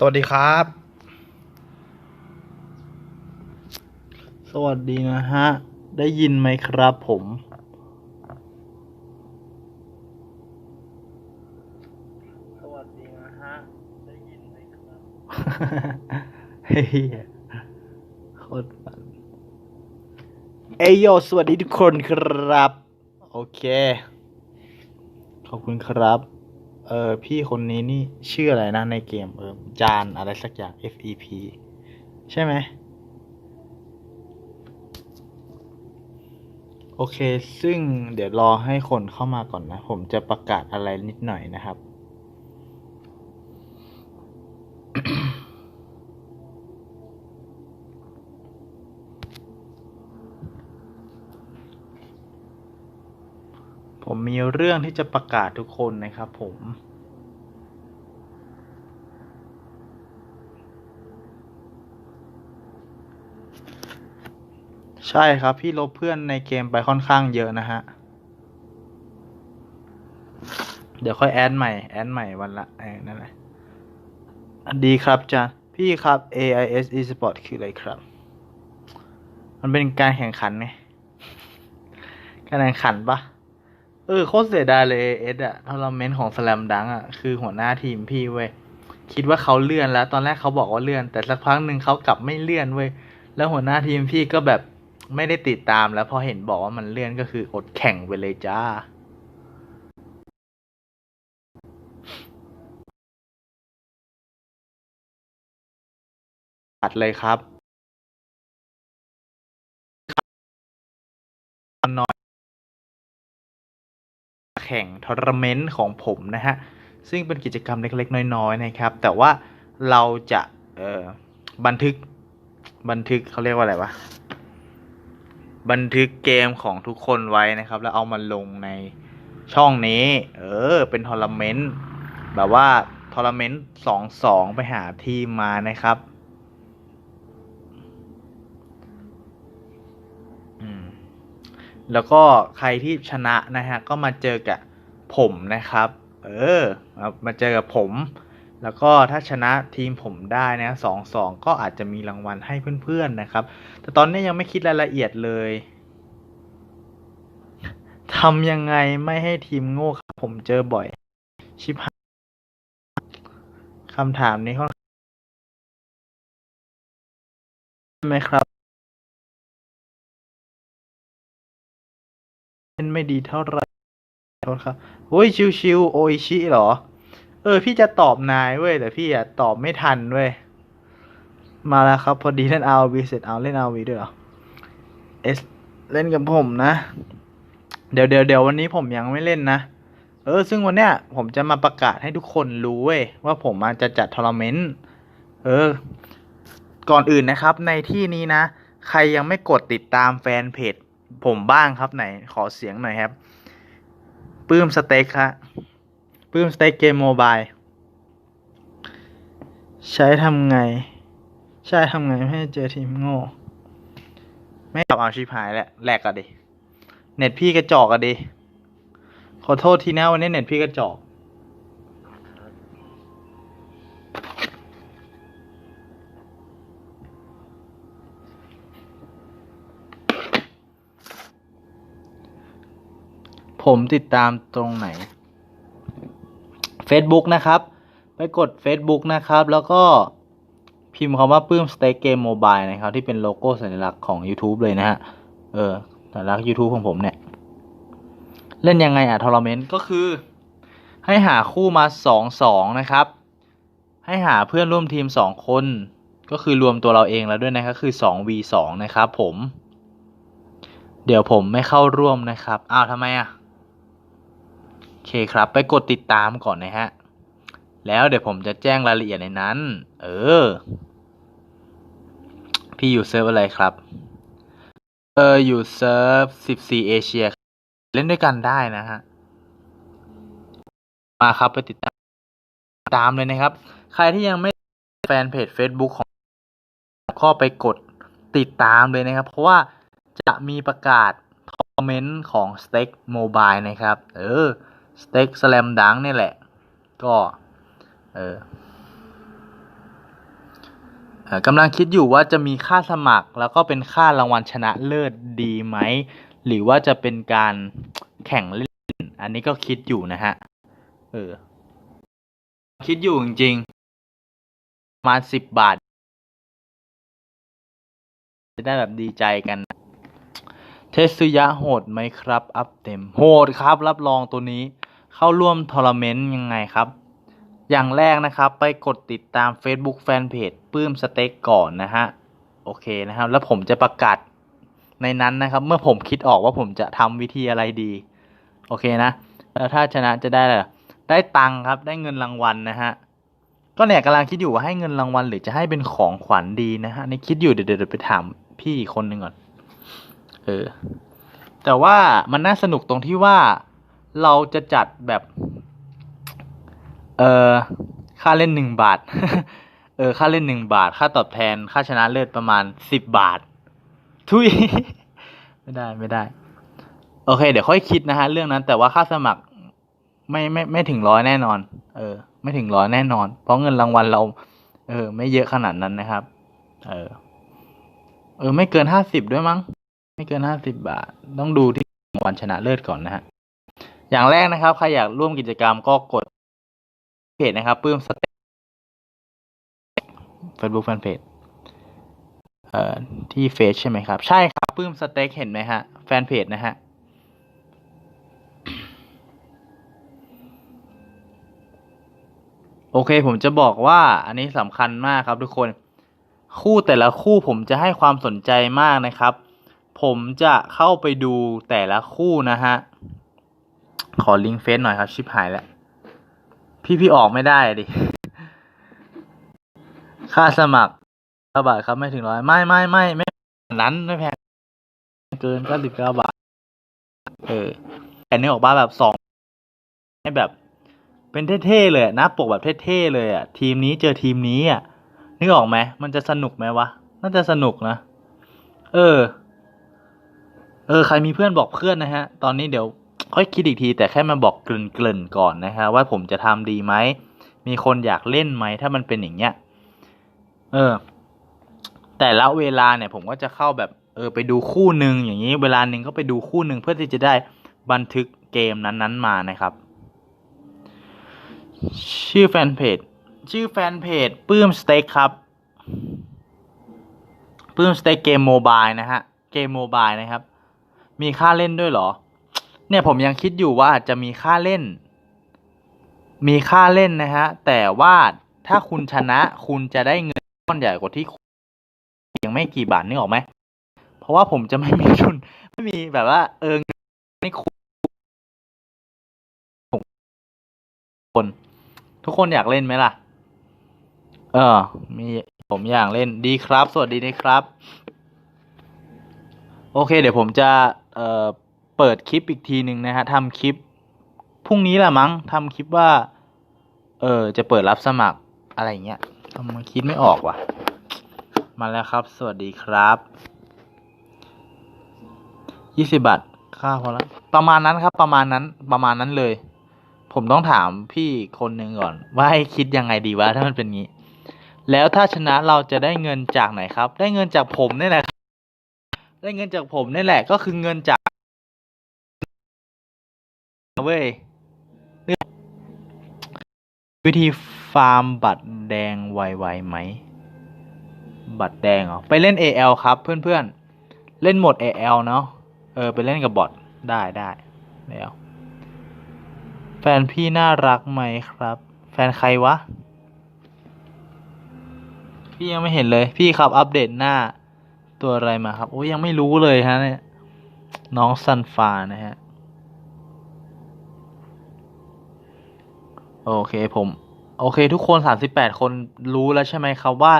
สวัสดีครับ สวัสดีนะฮะ ได้ยินไหมครับผม สวัสดีนะฮะ ได้ยินไหมครับ เฮ้ยโคตรฝันเอยโย สวัสดีทุกคนครับ โอเค ขอบคุณครับ เออพี่คนนี้นี่ชื่ออะไรนะในเกมเออจานอะไรสักอย่าง FEP ใช่ไหมโอเค ซึ่งเดี๋ยวรอให้คนเข้ามาก่อนนะ ผมจะประกาศอะไรนิดหน่อยนะครับ ผ มีเรื่องที่จะประกาศทุกคนนะครับผม ใช่ครับ พี่ลบเพื่อนในเกมไปค่อนข้างเยอะนะฮะ เดี๋ยวค่อยแอดใหม่ แอดใหม่วันละเออนั่นแหละดีครับจานพี่ครับ AIS eSport คืออะไรครับ มันเป็นการแข่งขันไงการแข่งขันปะ เออโคตรเสียดายเลยเอสอะทัวร์นาเมนต์ของสแลมดังอะคือหัวหน้าทีมพี่เว้ยคิดว่าเขาเลื่อนแล้ว ตอนแรกเขาบอกว่าเลื่อน แต่สักพักหนึ่งเขากลับไม่เลื่อนเว้ยแล้วหัวหน้าทีมพี่ก็แบบไม่ได้ติดตามแล้วพอเห็นบอกว่ามันเลื่อนก็คืออดแข่งไปเลยจ้าตัดเลยครับ ข่งทัวร์นาเมนต์ของผมนะฮะ ซึ่งเป็นกิจกรรมเล็กๆ น้อยๆนะครับ แต่ว่าเราจะบันทึกบันทึกเขาเรียกว่าอะไรวะ บันทึกเกมของทุกคนไว้นะครับ แล้วเอามาลงในช่องนี้ เออ เป็นทัวร์นาเมนต์แบบว่าทัวร์นาเมนต์สองสองไปหาทีมมานะครับ อืม แล้วก็ใครที่ชนะนะฮะก็มาเจอกับผมนะครับ เออ มาเจอกับผม แล้วก็ถ้าชนะทีมผมได้นะสองสองก็อาจจะมีรางวัลให้เพื่อนๆนะครับ แต่ตอนนี้ยังไม่คิดรายละเอียดเลยทำยังไงไม่ให้ทีมโง่ครับ ผมเจอบ่อย ชิบหายคำถามนี้ค่อนใช่ไหมครับ เล่นไม่ดีเท่าไหร่โทษครับโอ้ยชิวๆโออิชิเหรอ เออ พี่จะตอบนายเว้ยแต่พี่อะตอบไม่ทันเว้ย มาแล้วครับ พอดีเล่น RV เสร็จเอาเล่น RV ด้วยเหรอ S เล่นกับผมนะ เดี๋ยวเดี๋ยวเดี๋ยววันนี้ผมยังไม่เล่นนะ เออ ซึ่งวันเนี้ยผมจะมาประกาศให้ทุกคนรู้เว้ยว่าผมอาจจะจัดทัวร์นาเมนต์ เออ ก่อนอื่นนะครับ ในที่นี้นะ ใครยังไม่กดติดตามแฟนเพจ ผมบ้างครับไหน ขอเสียงหน่อยครับปื้มสเต็กฮะปื้มสเต็กเกมโมบายใช้ทำไง ใช้ทำไงไม่ให้เจอทีมโง่ ไม่ตอบเอาชิพหายแหละแหลกอะดิ เน็ตพี่กระจอกอะดิ ขอโทษทีนะวันนี้เน็ตพี่กระจอก ผมติดตามตรงไหน Facebook นะครับ ไปกด Facebook นะครับ แล้วก็พิมพ์คำว่าปื้มสเต็กเกมโมบายนะครับ ที่เป็นโลโก้สัญลักษณ์ของ YouTube เลยนะฮะ เออ สัญลักษณ์ YouTube ของผมเนี่ย เล่นยังไงอะทอร์เมนต์ก็คือ ให้หาคู่มาสองสองนะครับ ให้หาเพื่อนร่วมทีมสองคน ก็คือรวมตัวเราเองแล้วด้วยนะครับคือสอง v สองนะครับผม เดี๋ยวผมไม่เข้าร่วมนะครับ อ้าวทำไมอะ เคครับ ไปกดติดตามก่อนนะฮะ แล้วเดี๋ยวผมจะแจ้งรายละเอียดในนั้น เออ พี่อยู่เซิร์ฟอะไรครับ เออ อยู่เซิร์ฟ14เอเชียเล่นด้วยกันได้นะฮะ มาครับไปติดตามตามเลยนะครับ ใครที่ยังไม่แฟนเพจ Facebook ของก็ไปกดติดตามเลยนะครับ เพราะว่าจะมีประกาศคอมเมนต์ของ Steak Mobile นะครับ เออ สเต็กสแลมดังนี่แหละ ก็เอ่อกำลังคิดอยู่ว่าจะมีค่าสมัครแล้วก็เป็นค่ารางวัลชนะเลิศดีไหม หรือว่าจะเป็นการแข่งเล่น อันนี้ก็คิดอยู่นะฮะ เออ คิดอยู่จริงๆประมาณสิบบาท จะได้แบบดีใจกัน เทสุยะโหดไหมครับ อัพเต็ม โหดครับ รับรองตัวนี้ เข้าร่วมทัวร์นาเมนต์ยังไงครับ อย่างแรกนะครับไปกดติดตาม Facebook Fanpage ปื้มสเต็กก่อนนะฮะ โอเคนะครับ แล้วผมจะประกาศในนั้นนะครับ เมื่อผมคิดออกว่าผมจะทำวิธีอะไรดี โอเคนะแล้วถ้าชนะจะได้อะไรได้ตังค์ครับ ได้เงินรางวัลนะฮะ ก็เนี่ยกำลังคิดอยู่ว่าให้เงินรางวัลหรือจะให้เป็นของขวัญดีนะฮะในคิดอยู่เดี๋ยวเดี๋ยวไปถามพี่อีกคนหนึ่งก่อน เออ แต่ว่ามันน่าสนุกตรงที่ว่า เราจะจัดแบบ เออค่าเล่นหนึ่งบาท เออ ค่าเล่นหนึ่งบาท ค่าตอบแทน ค่าชนะเลิศประมาณสิบบาท ทุย ไม่ได้ไม่ได้ โอเค เดี๋ยวค่อยคิดนะฮะ เรื่องนั้น แต่ว่าค่าสมัครไม่ไม่ไม่ถึงร้อยแน่นอน เออ ไม่ถึงร้อยแน่นอน เพราะเงินรางวัลเรา เออ ไม่เยอะขนาดนั้นนะครับ เออ เออ ไม่เกินห้าสิบด้วยมั้ง ไม่เกินห้าสิบบาท ต้องดูที่รางวัลชนะเลิศก่อนนะฮะ อย่างแรกนะครับ ใครอยากร่วมกิจกรรมก็กดเพจนะครับปื้มสเต็กเฟซบุ๊กแฟนเพจเอ่อที่เฟซใช่ไหมครับ ใช่ครับปื้มสเต็กเห็นไหมฮะ แฟนเพจนะฮะโอเค ผมจะบอกว่าอันนี้สำคัญมากครับทุกคน คู่แต่ละคู่ผมจะให้ความสนใจมากนะครับ ผมจะเข้าไปดูแต่ละคู่นะฮะ ขอลิงก์เฟซหน่อยครับชิบหายแล้ว พี่พี่ออกไม่ได้ดิ ค่าสมัครเก้าบาทครับไม่ถึงร้อยไม่ไม่ไม่ไม่นั้นไม่แพงเกินเก้าสิบเก้าบาท เออแต่นี่ออกมาแบบสองให้แบบ เป็นเท่ๆเลยอะหน้าปกแบบเท่ๆเลยอะ ทีมนี้เจอทีมนี้อะนึกออกไหมมันจะสนุกไหมวะ น่าจะสนุกนะ เออ เออ ใครมีเพื่อนบอกเพื่อนนะฮะ ตอนนี้เดี๋ยว ค่อยคิดอีกที แต่แค่มาบอกเกริ่นๆก่อนนะฮะว่าผมจะทำดีไหม มีคนอยากเล่นไหมถ้ามันเป็นอย่างเงี้ยเออ แต่ละเวลาเนี่ย ผมก็จะเข้าแบบ เออ ไปดูคู่หนึ่งอย่างนี้ เวลาหนึ่งก็ไปดูคู่หนึ่งเพื่อที่จะได้บันทึกเกมนั้นๆมานะครับ ชื่อแฟนเพจชื่อแฟนเพจปื้มสเต็กครับปื้มสเต็กเกมโมบายนะฮะ เกมโมบายนะครับ มีค่าเล่นด้วยเหรอ เนี่ยผมยังคิดอยู่ว่าอาจจะมีค่าเล่น มีค่าเล่นนะฮะ แต่ว่าถ้าคุณชนะคุณจะได้เงินก้อนใหญ่กว่าที่คุณยังไม่กี่บาทนึกออกไหม เพราะว่าผมจะไม่มีทุนไม่มีแบบว่า เออไม่คุณคน ทุกคนอยากเล่นไหมล่ะ เออ มีผมอยากเล่นดีครับ สวัสดีนะครับ โอเค เดี๋ยวผมจะ เอ่อ เปิดคลิปอีกทีหนึ่งนะฮะทำคลิปพรุ่งนี้แหละมั้งทำคลิปว่า เออจะเปิดรับสมัครอะไรเงี้ยทำไมคิดไม่ออกว่ะ มาแล้วครับ สวัสดีครับยี่สิบบาทค่าพอแล้วประมาณนั้นครับ ประมาณนั้นประมาณนั้นเลย ผมต้องถามพี่คนหนึ่งก่อน ว่าให้คิดยังไงดีวะถ้ามันเป็นงี้ แล้วถ้าชนะเราจะได้เงินจากไหนครับ ได้เงินจากผมนี่แหละครับได้เงินจากผมนี่แหละ ก็คือเงินจาก เว้ยวิธีฟาร์มบัตรแดงไวๆไหม บัตรแดงเหรอ ไปเล่น AL ครับเพื่อนๆ เล่นหมด AL เนาะ เออ ไปเล่นกับบอทได้ได้แล้วแฟนพี่น่ารักไหมครับ แฟนใครวะ พี่ยังไม่เห็นเลย พี่ครับอัปเดตหน้าตัวอะไรมาครับ โอ้ยยังไม่รู้เลยฮะเนี่ย น้องซันฟานะฮะ โอเคผม โอเค ทุกคนสามสิบแปดคนรู้แล้วใช่ไหมครับว่า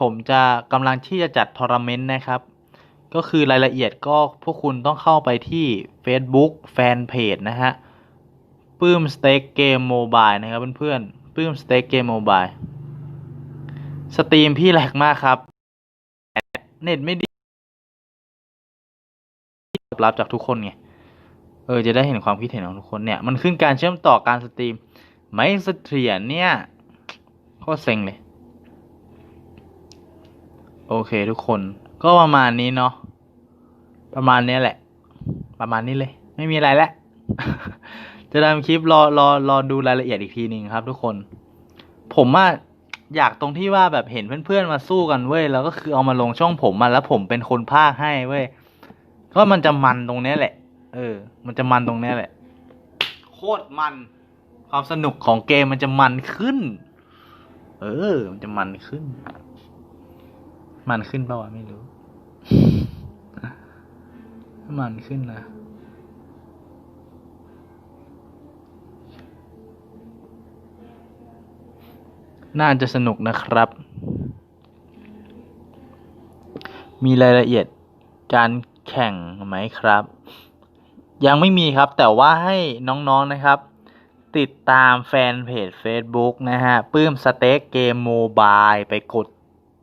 ผมจะกำลังที่จะจัดทัวร์นาเมนต์นะครับ ก็คือรายละเอียดก็พวกคุณต้องเข้าไปที่ Facebook แฟนเพจนะฮะปื้มสเต็กเกมโมบายนะครับเพื่อนๆปื้มสเต็กเกมโมบายสตรีมพี่แหลกมากครับ เน็ตไม่ดีรับจากทุกคนไง เออ จะได้เห็นความคิดเห็นของทุกคนเนี่ย มันขึ้นการเชื่อมต่อการสตรีม ไม่เสถียรเนี่ยโคตรเซ็งเลย โอเคทุกคนก็ประมาณนี้เนาะประมาณนี้แหละ ประมาณนี้เลย ไม่มีอะไรแล้วจะทำคลิปรอรอรอดูรายละเอียดอีกทีหนึ่งครับทุกคน ผมว่าอยากตรงที่ว่าแบบเห็นเพื่อนๆมาสู้กันเว้ยแล้วก็คือเอามาลงช่องผมมาแล้วผมเป็นคนพากย์ให้เว้ยก็มันจะมันตรงนี้แหละ เออ มันจะมันตรงนี้แหละ โคตรมัน ความสนุกของเกมมันจะมันขึ้น เออ มันจะมันขึ้น มันขึ้นปล่าวะไม่รู้มันขึ้นนะน่าจะสนุกนะครับ มีรายละเอียดการแข่งไหมครับ ยังไม่มีครับแต่ว่าให้น้องๆนะครับ ติดตามแฟนเพจ Facebook นะฮะปื้มสเต็กเกมโมบายไปกด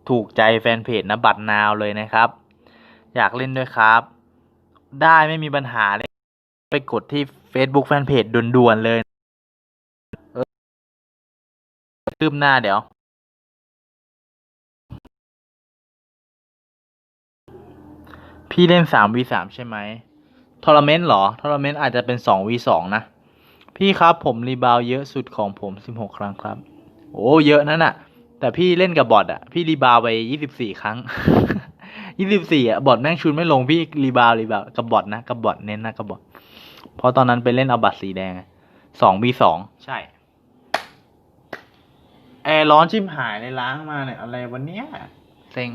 ถูกใจแฟนเพจนะบัตรนาวเลยนะครับ อยากเล่นด้วยครับ ได้ไม่มีปัญหาเลย ไปกดที่ Facebook แฟนเพจด่วนๆเลยเออคืบหน้าเดี๋ยว พี่เล่นสามวีสามใช่ไหมทอร์เมนต์เหรอทอร์เมนต์อาจจะเป็นสองวีสองนะ พี่ครับผมรีบาวด์เยอะสุดของผมสิบหกครั้งครับ โอ้เยอะนั่นน่ะแต่พี่เล่นกับบอทอะพี่รีบาวด์ไปยี่สิบสี่ครั้งยี่สิบสี่อะบอทแม่งชุนไม่ลงพี่รีบาวด์รีบาวด์กับบอทนะกับบอทเน้นนะกับบอทเพราะตอนนั้นไปเล่นเอาบัตรสีแดงสองวีสองใช่แอร์ร้อนชิมหายเลยล้างมาเนี่ยอะไรวันเนี้ยเซ็ง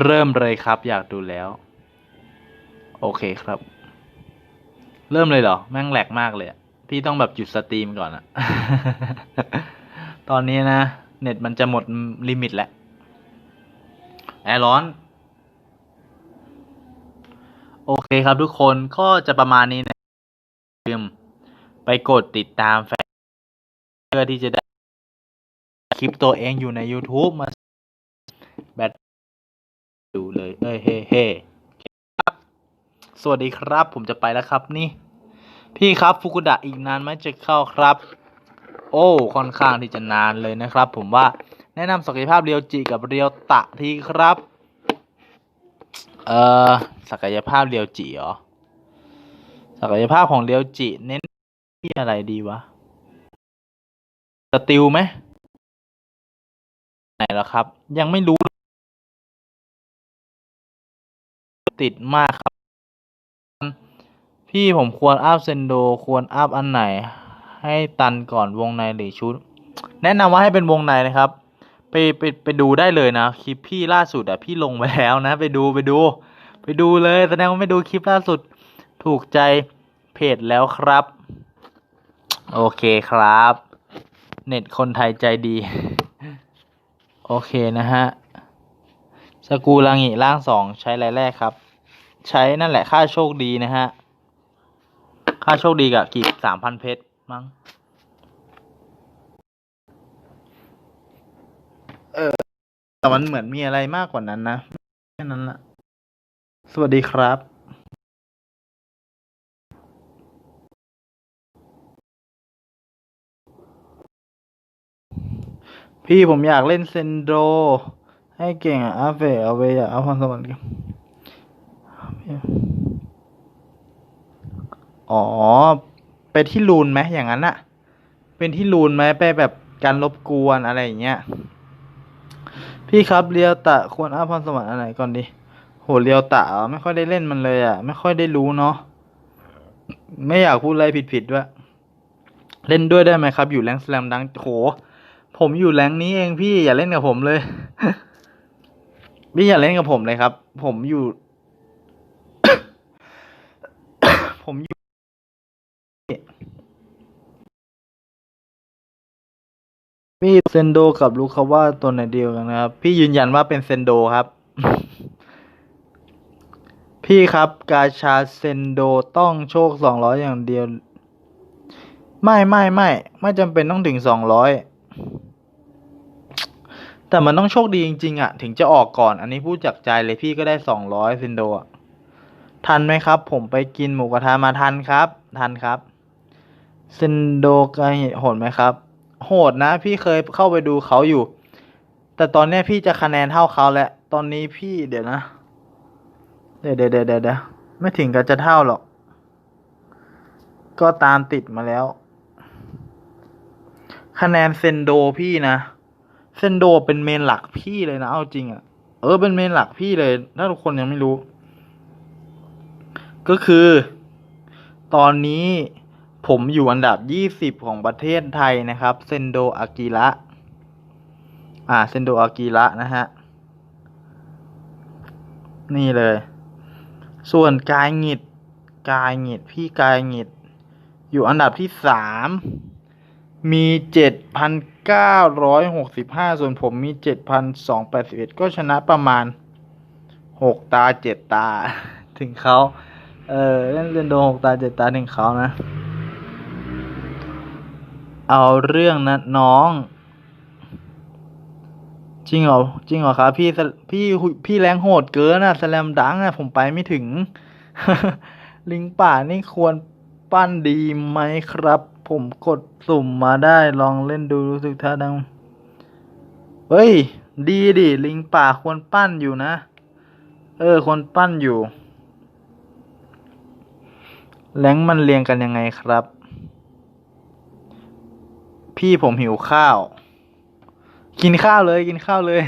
เริ่มเลยครับอยากดูแล้ว โอเคครับ เริ่มเลยเหรอ แม่งแหลกมากเลยพี่ต้องแบบหยุดสตรีมก่อนอะตอนนี้นะ เน็ตมันจะหมดลิมิตแล้วแอร์ร้อน โอเคครับทุกคนก็จะประมาณนี้นะลืมไปกดติดตามแฟนเพื่อที่จะได้คลิปตัวเองอยู่ใน YouTube มาแบตดูเลย เอ้ยเฮ้เฮ้ สวัสดีครับ ผมจะไปแล้วครับนี่ พี่ครับฟุกุดะอีกนานไหมจะเข้าครับ โอ้ค่อนข้างที่จะนานเลยนะครับ ผมว่าแนะนำศักยภาพเรียวจิกับเรียวตะทีครับเอ่อศักยภาพเรียวจิเหรอศักยภาพของเรียวจิเน้นที่อะไรดีวะสติลไหมไหนแล้วครับ ยังไม่รู้ ติดมากครับ พี่ผมควรอัพเซนโดควรอัพอันไหน ให้ตันก่อนวงในหรือชุด แนะนำว่าให้เป็นวงในนะครับ ไปไปไปดูได้เลยนะ คลิปพี่ล่าสุดอะพี่ลงไปแล้วนะ ไปดูไปดู ไปดูเลยแสดงว่าไม่ดูคลิปล่าสุดถูกใจเพจแล้วครับ โอเคครับ เน็ตคนไทยใจดี โอเคนะฮะสกูลังิร่างสองใช้รายแรกครับ ใช้นั่นแหละค่าโชคดีนะฮะ ค่าโชคดีกับกีบสามพันเพชรมั้ง เออ แต่มันเหมือนมีอะไรมากกว่านั้นนะ แค่นั้นละ สวัสดีครับพี่ผมอยากเล่นเซนโด ให้เก่งอะอาเฟเอาไปอยากเอาพรสวรรค์กัน อ๋อ ไปที่ลูนไหมอย่างนั้นอะเป็นที่ลูนไหมไปแบบการรบกวนอะไรอย่างเงี้ย พี่ครับเรียวตะควรอัพพรสวรรค์อันไหนก่อนดีโหเรียวตะไม่ค่อยได้เล่นมันเลยอะไม่ค่อยได้รู้เนาะไม่อยากพูดอะไรผิดๆด้วย เล่นด้วยได้ไหมครับ อยู่แรงสแลมดังโห ผมอยู่แรงนี้เองพี่อย่าเล่นกับผมเลยพี่อย่าเล่นกับผมเลยครับ ผมอยู่ ผมอยู่ พี่เซนโดกับลูคาว่าตัวไหนเดียวกันนะครับ พี่ยืนยันว่าเป็นเซนโดครับ พี่ครับ กาชาเซนโดต้องโชคสองร้อยอย่างเดียว ไม่ไม่ไม่ไม่จำเป็นต้องถึงสองร้อยแต่มันต้องโชคดีจริง ๆอะถึงจะออกก่อน อันนี้พูดจากใจเลยพี่ก็ได้สองร้อยเซนโดอะทันไหมครับ ผมไปกินหมูกระทะมาทันครับ ทันครับเซนโดกระเหตุหดไหมครับ โหดนะ พี่เคยเข้าไปดูเขาอยู่ แต่ตอนเนี้ยพี่จะคะแนนเท่าเขาแล้วตอนนี้พี่เดี๋ยวนะเดี๋ยวเดี๋ยวเดี๋ยวเดี๋ยวเดี๋ยวไม่ถึงกับจะเท่าหรอก ก็ตามติดมาแล้ว คะแนนเซนโดพี่นะ เซนโดเป็นเมนหลักพี่เลยนะ เอาจริงอะ่ะ เออเป็นเมนหลักพี่เลย ถ้าทุกคนยังไม่รู้ ก็คือ ตอนนี้ ผมอยู่อันดับยี่สิบของประเทศไทยนะครับเซนโดอากิระอ่าเซนโดอากิระนะฮะ นี่เลย ส่วนกายหงิดกายหงิดพี่กายหงิด อยู่อันดับที่สามมีเจ็ดพันเก้าร้อยหกสิบห้าส่วนผมมีเจ็ดพันสองแปดสิบเอ็ดก็ชนะประมาณหกตาเจ็ดตา ถึงเขาเออเล่นเล่นโดหกตาเจ็ดตา ถึงเขานะ เอาเรื่องนะน้อง จริงเหรอจริงเหรอครับพี่พี่พี่แรงโหดเกินอะแสลมดังอะผมไปไม่ถึง ลิงป่านี่ควรปั้นดีไหมครับ ผมกดสุ่มมาได้ลองเล่นดูรู้สึกท่าดังเฮ้ย ดีดิลิงป่าควรปั้นอยู่นะ เออควรปั้นอยู่แรงมันเรียงกันยังไงครับ พี่ผมหิวข้าว กินข้าวเลยกินข้าวเลย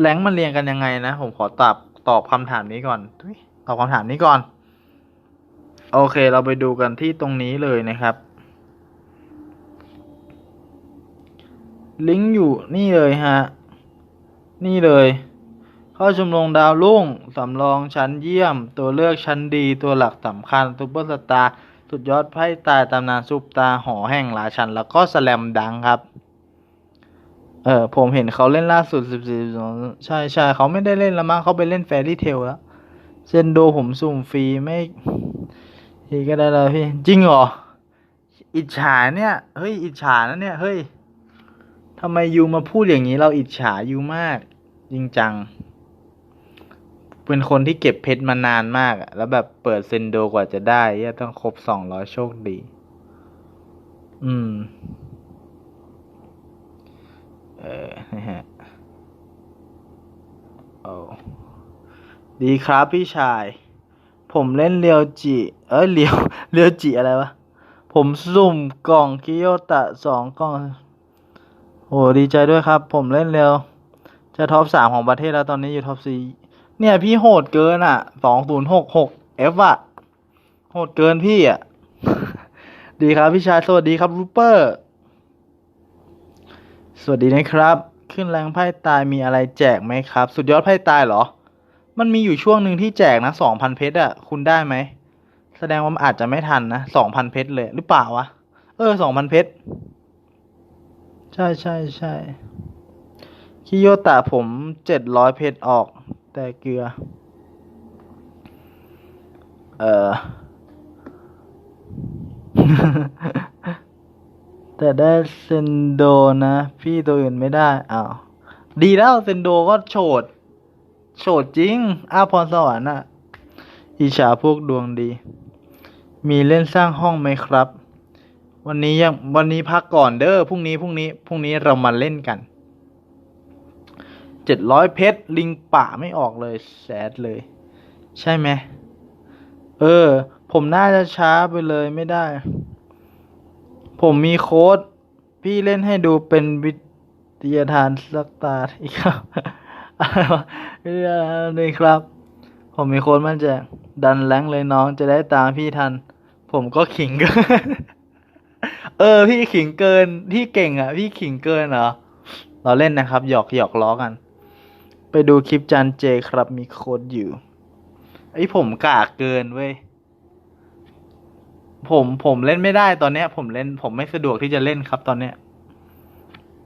แรงมันเรียงกันยังไงนะ ผมขอตอบตอบคำถามนี้ก่อน ตอบคำถามนี้ก่อน โอเค เราไปดูกันที่ตรงนี้เลยนะครับ ลิงก์อยู่นี่เลยฮะ นี่เลยเข้าชมรมดาวรุ่ง สำรองชั้นเยี่ยม ตัวเลือกชั้นดี ตัวหลักสำคัญซุปเปอร์สตาร์ สุดยอดไพ่ตายตำนานซุปตาหอแห่งราชัน แล้วก็สแลมดังครับ เออผมเห็นเขาเล่นล่าสุดสิบสี่ใช่ใช่เขาไม่ได้เล่นล้วมั้งเขาไปเล่นแฟรี่เทลแล้วเซนโดผมสุ่มฟรีไม่ทีก็ได้แล้วพี่จริงเหรอ อิจฉาเนี่ยเฮ้ยอิจฉานะเนี่ยเฮ้ยทำไมยูมาพูดอย่างนี้เราอิจฉายูมาก จริงจัง เป็นคนที่เก็บเพชรมานานมากอะแล้วแบบเปิดเซนโดกว่าจะได้เนี่ยต้องครบสองร้อยโชคดี อืม เออนะฮะโอ้ดีครับพี่ชาย ผมเล่นเรียวจิ เอ้ยเรียวเรียวจิอะไรวะ ผมสุ่มกล่องกิโยตะสองกล่อง โอ้ดีใจด้วยครับ ผมเล่นเร็ว จะท็อปสามของประเทศแล้วตอนนี้อยู่ท็อปสี่ เนี่ยพี่โหดเกินอะสองศูนย์หกหกเอฟอะ โหดเกินพี่อะ ดีครับพี่ชายสวัสดีครับรูเปอร์ สวัสดีนะครับ ขึ้นแรงไพ่ตายมีอะไรแจกไหมครับ สุดยอดไพ่ตายเหรอ มันมีอยู่ช่วงหนึ่งที่แจกนะสองพันเพชรอะ คุณได้ไหม แสดงว่ามันอาจจะไม่ทันนะสองพันเพชรเลยหรือเปล่าวะ เออสองพันเพชร ใช่ใช่ใช่คิโยตะผมเจ็ดร้อยเพชรออก แต่เกลือ เออแต่ได้เซนโดนะ พี่ตัวอื่นไม่ได้อ้าวดีแล้วเซนโดก็โฉดโฉดจริงอาพรสวรรค์อะอิจฉาพวกดวงดี มีเล่นสร้างห้องไหมครับ วันนี้ยังวันนี้พักก่อนเด้อพรุ่งนี้พรุ่งนี้พรุ่งนี้เรามาเล่นกัน เจ็ดร้อยเพชรลิงป่าไม่ออกเลยแซดเลย ใช่ไหมเออ ผมน่าจะช้าไปเลยไม่ได้ ผมมีโค้ด พี่เล่นให้ดูเป็นวิทยาทานสักตาอีกครับอะไรวะวิทยาทานนี่ครับ ผมมีโค้ดมั่นใจดันแรงเลยน้องจะได้ตามพี่ทัน ผมก็ขิงเกิน เออ พี่ขิงเกิน พี่เก่งอะ พี่ขิงเกินเหรอเราเล่นนะครับ หยอกหยอกล้อกัน ไปดูคลิปจันเจครับมีโค้ดอยู่ ไอ้ผมกากเกินเว้ย ผมผมเล่นไม่ได้ตอนเนี้ย ผมเล่น ผมไม่สะดวกที่จะเล่นครับตอนเนี้ย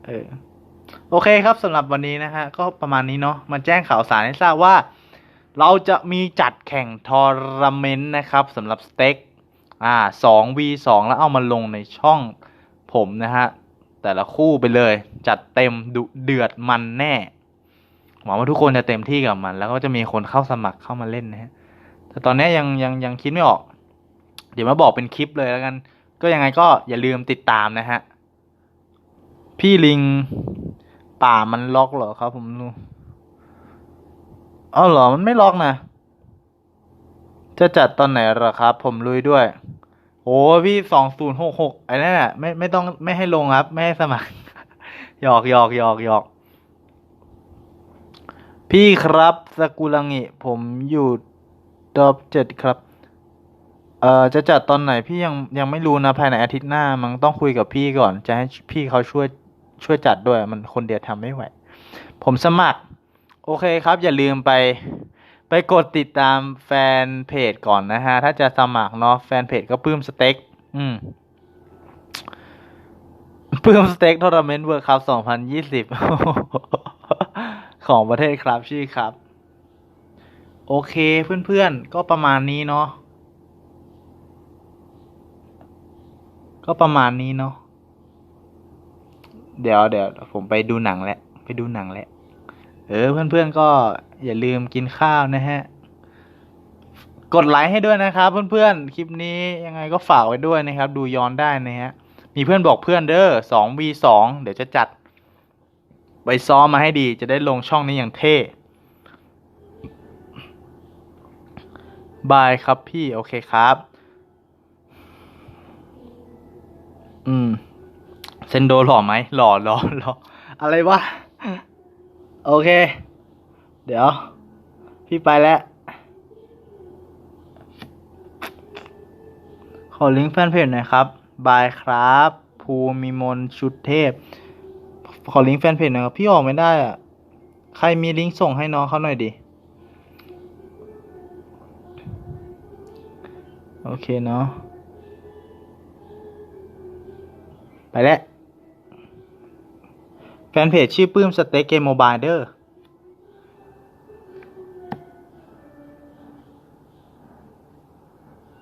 เออ โอเคครับสำหรับวันนี้นะฮะ ก็ประมาณนี้เนาะมาแจ้งข่าวสารให้ทราบว่า เราจะมีจัดแข่งทอร์นาเมนต์นะครับสำหรับสเต็กอ่าสอง v สองแล้วเอามาลงในช่องผมนะฮะ แต่ละคู่ไปเลย จัดเต็มดุเดือดมันแน่ หวังว่าทุกคนจะเต็มที่กับมัน แล้วก็จะมีคนเข้าสมัครเข้ามาเล่นนะฮะแต่ตอนนี้ยังยังยังคิดไม่ออก เดี๋ยวมาบอกเป็นคลิปเลยแล้วกัน ก็ยังไงก็อย่าลืมติดตามนะฮะ พี่ลิงป่ามันล็อกเหรอครับผมดูเอาเหรอมันไม่ล็อกนะ จะจัดตอนไหนเหรอครับ ผมลุยด้วย โอ้พี่สองศูนย์หกหกไอ้นั่นแหละไม่ไม่ต้องไม่ให้ลงครับ ไม่ให้สมัคร หยอกหยอกหยอกหยอก พี่ครับสกุลังิ ผมอยู่ดอบเจ็ดครับ เอ่อ จะจัดตอนไหนพี่ยังยังไม่รู้นะภายในอาทิตย์หน้ามันต้องคุยกับพี่ก่อน จะให้พี่เขาช่วยช่วยจัดด้วยมันคนเดียวทำไม่ไหว ผมสมัคร โอเคครับ อย่าลืมไป ไปกดติดตามแฟนเพจก่อนนะฮะ ถ้าจะสมัครเนาะแฟนเพจก็ปื้มสเต็ก อืมปื้มสเต็กทัวร์นาเมนต์เวิร์คคัพสองพันยี่สิบ ของประเทศครับชื่อครับ โอเคเพื่อนๆ ก็ประมาณนี้เนาะก็ประมาณนี้เนาะเดี๋ยวเดี๋ยวผมไปดูหนังแล้วไปดูหนังแล้วเออ เพื่อนๆก็อย่าลืมกินข้าวนะฮะ กดไลค์ให้ด้วยนะครับเพื่อนๆ คลิปนี้ยังไงก็ฝากไว้ด้วยนะครับ ดูย้อนได้นะฮะ มีเพื่อนบอกเพื่อนเด้อสองวีสองเดี๋ยวจะจัด ไปซ้อมมาให้ดีจะได้ลงช่องนี้อย่างเท่บายครับพี่ โอเคครับ อืม เซนโดหล่อไหมหล่อหล่อหล่ออะไรวะ โอเค เดี๋ยว พี่ไปแล้ว ขอลิงก์แฟนเพจหน่อยครับ บายครับ ภูมิมนชุดเทพ ขอลิงก์แฟนเพจหน่อยครับ พี่ออกไม่ได้อะ ใครมีลิงก์ส่งให้น้องเขาหน่อยดิ โอเคเนาะ ไปแล้ว แฟนเพจชื่อปื้มสเต็กเกมโมบายเด้อ